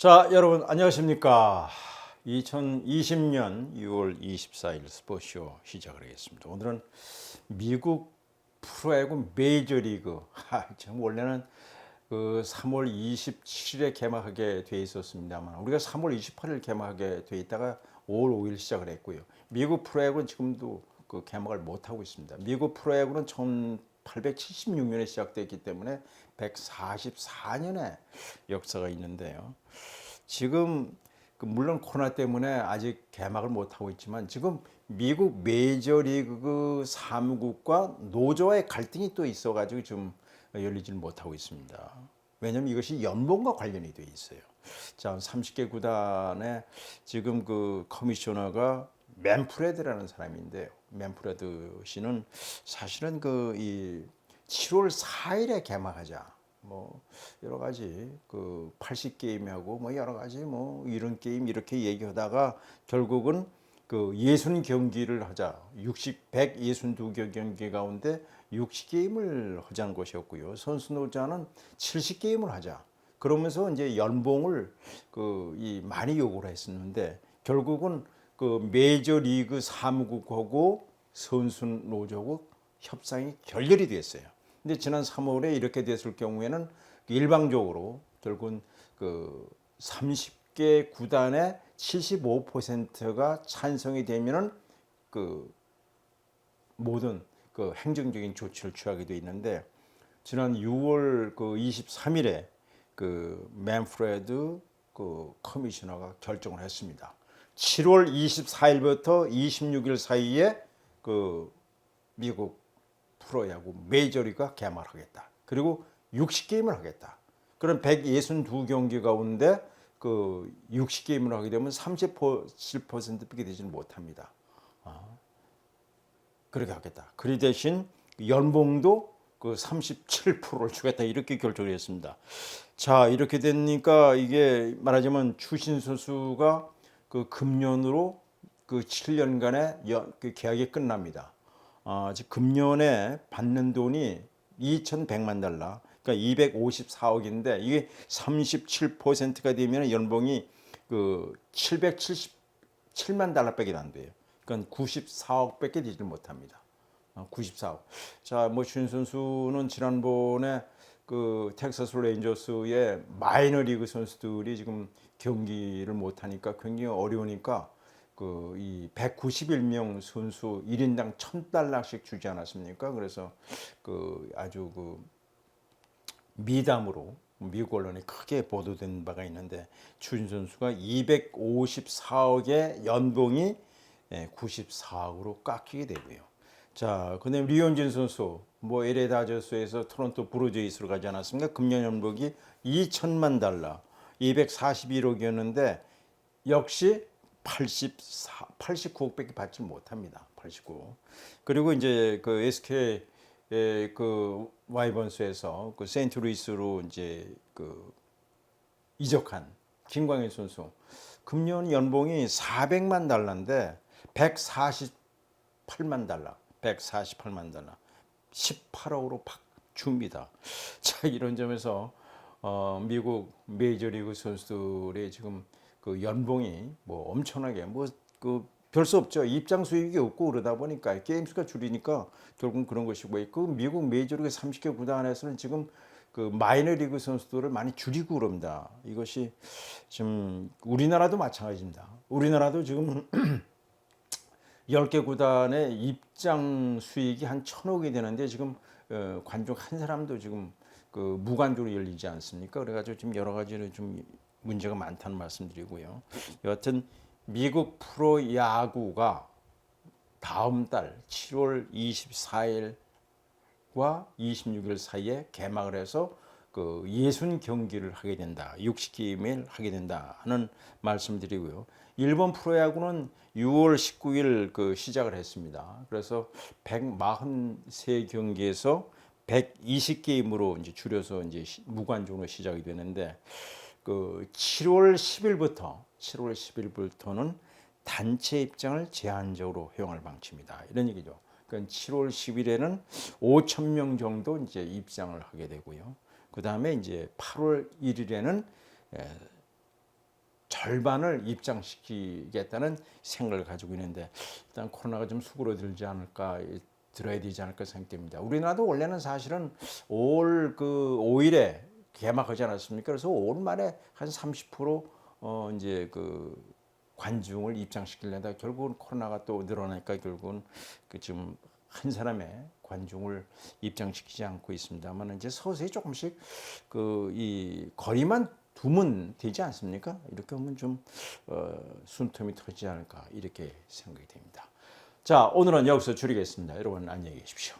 자, 여러분 안녕하십니까? 2020년 6월 24일 스포츠쇼 시작을 하겠습니다. 오늘은 미국 프로야구 메이저리그 하, 참 원래는 그 3월 27일에 개막하게 돼 있었습니다만 우리가 3월 28일 개막하게 돼 있다가 5월 5일 시작을 했고요. 미국 프로야구는 지금도 그 개막을 못 하고 있습니다. 미국 프로야구는 1876년에 시작됐기 때문에 144년의 역사가 있는데요. 지금 그 물론 코로나 때문에 아직 개막을 못 하고 있지만 지금 미국 메이저리그 사무국과 노조와의 갈등이 또 있어 가지고 지금 열리질 못하고 있습니다. 왜냐하면 이것이 연봉과 관련이 돼 있어요. 자, 30개 구단의 지금 그 커미셔너가 맨프레드라는 사람인데요. 맨프레드 씨는 사실은 그 이 7월 4일에 개막하자. 뭐 여러 가지 그 80게임하고 뭐 여러 가지 뭐 이런 게임 이렇게 얘기하다가 결국은 그 예순 경기를 하자. 60 162 경기 가운데 60게임을 하자는 것이었고요. 선수 노자는 70게임을 하자. 그러면서 이제 연봉을 그 이 많이 요구를 했었는데 결국은 그 메이저 리그 사무국하고 선수 노조하고 협상이 결렬이 됐어요. 근데 지난 3월에 이렇게 됐을 경우에는 일방적으로 결국은 그 30개 구단의 75%가 찬성이 되면은 그 모든 그 행정적인 조치를 취하게 돼 있는데 지난 6월 그 23일에 그 맨프레드 그 커미셔너가 결정을 했습니다. 7월 24일부터 26일 사이에 그 미국 프로야구 메이저리가 개막하겠다. 그리고 60게임을 하겠다. 그럼 162경기 가운데 그 60게임을 하게 되면 37%밖에 되지는 못합니다. 아, 그렇게 하겠다. 그 대신 연봉도 그 37%를 주겠다 이렇게 결정을 했습니다. 자 이렇게 되니까 이게 말하자면 추신 선수가 그 금년으로 그 7년간의 연, 그 계약이 끝납니다. 아, 즉 금년에 받는 돈이 2,100만 달러, 그러니까 254억인데 이게 37%가 되면 연봉이 그 777만 달러밖에 안 돼요. 그러니까 94억밖에 되지 못합니다. 94억. 자, 뭐준 선수는 지난번에 그 텍사스 레인저스의 마이너리그 선수들이 지금 경기를 못 하니까 굉장히 어려우니까 그 이 191명 선수 1인당 1000달러씩 주지 않았습니까? 그래서 그 아주 그 미담으로 미국 언론에 크게 보도된 바가 있는데 추진 선수가 254억의 연봉이 94억으로 깎이게 되고요. 자, 그다음 리온진 선수 뭐 LA 다저스에서 토론토 브루제이스로 가지 않았습니까? 금년 연봉이 2천만 달러, 241억이었는데 역시 84, 89억밖에 받지 못합니다. 89. 그리고 이제 그 SK 그 와이번스에서 그 세인트루이스로 이제 그 이적한 김광일 선수 금년 연봉이 400만 달러인데 148만 달러, 148만 달러, 18억으로 팍 줍니다. 자 이런 점에서 어, 미국 메이저리그 선수들의 지금 그 연봉이 뭐 엄청나게 뭐그 별 수 없죠. 입장 수익이 없고 그러다 보니까 게임 수가 줄이니까 결국 그런 것이고 그 미국 메이저리그 30개 구단에서는 지금 그 마이너리그 선수들을 많이 줄이고 그럽니다. 이것이 지금 우리나라도 마찬가지입니다. 우리나라도 지금 10개 구단의 입장 수익이 한 천억이 되는데 지금 어, 관중 한 사람도 지금 그 무관중으로 열리지 않습니까? 그래가지고 지금 여러 가지로 좀 문제가 많다는 말씀드리고요. 여하튼 미국 프로 야구가 다음 달 7월 24일과 26일 사이에 개막을 해서 그 예순 경기를 하게 된다. 60게임을 하게 된다 하는 말씀드리고요. 일본 프로야구는 6월 19일 그 시작을 했습니다. 그래서 143경기에서 120게임으로 이제 줄여서 이제 무관중으로 시작이 되는데 그 7월 10일부터 7월 10일부터는 단체 입장을 제한적으로 허용할 방침이다. 이런 얘기죠. 그러니까 7월 10일에는 5천 명 정도 이제 입장을 하게 되고요. 그 다음에 이제 8월 1일에는 절반을 입장시키겠다는 생각을 가지고 있는데 일단 코로나가 좀 수그러들지 않을까 들어야 되지 않을까 생각됩니다. 우리나라도 원래는 사실은 올그 5일에 개막하지 않았습니까? 그래서 올 말에 한 30% 어, 이제 그 관중을 입장시키려다 결국은 코로나가 또 늘어나니까 결국은 그 지금 한 사람의 관중을 입장시키지 않고 있습니다만 이제 서서히 조금씩 그 이 거리만 두면 되지 않습니까? 이렇게 하면 좀 어, 숨통이 터지지 않을까 이렇게 생각이 됩니다. 자 오늘은 여기서 줄이겠습니다. 여러분 안녕히 계십시오.